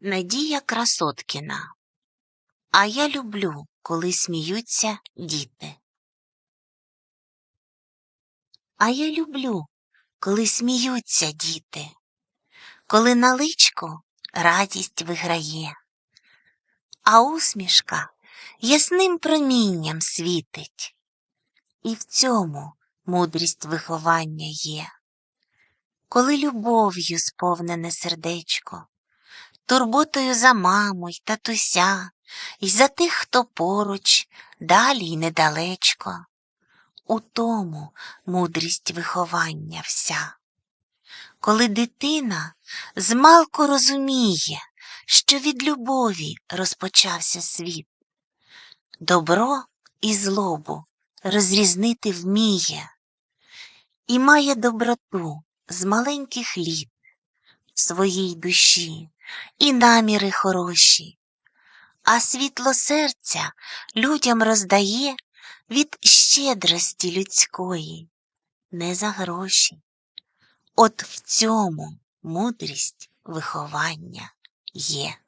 Надія Красоткіна. А я люблю, коли сміються діти. А я люблю, коли сміються діти, коли на личку радість виграє, а усмішка ясним промінням світить, і в цьому мудрість виховання є, коли любов'ю сповнене сердечко, турботою за маму й татуся, й за тих, хто поруч, далі й недалечко. У тому мудрість виховання вся. Коли дитина змалку розуміє, що від любові розпочався світ, добро і злобу розрізнити вміє, і має доброту з маленьких літ в своїй душі і наміри хороші, а світло серця людям роздає від щедрості людської, не за гроші. От в цьому мудрість виховання є.